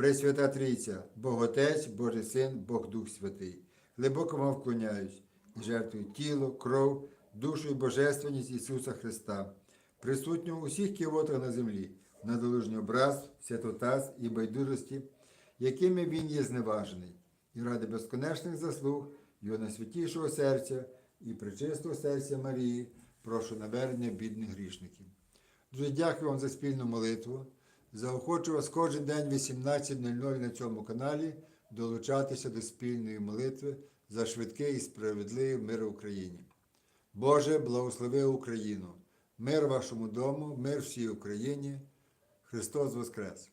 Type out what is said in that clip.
Пресвята Трійця, Бог Отець, Божий Син, Бог Дух Святий, глибоко вам вклоняюсь і жертвую тіло, кров, душу і божественність Ісуса Христа, присутнього у всіх ківотах на землі, на долужній образ, святотаз і байдужості, якими Він є зневажений, і ради безконечних заслуг Його найсвятішого серця і причистого серця Марії, прошу навернення бідних грішників. Дуже дякую вам за спільну молитву. Заохочу вас кожен день 18.00 на цьому каналі долучатися до спільної молитви за швидкий і справедливий мир в Україні. Боже, благослови Україну! Мир вашому дому, мир всій Україні. Христос Воскрес!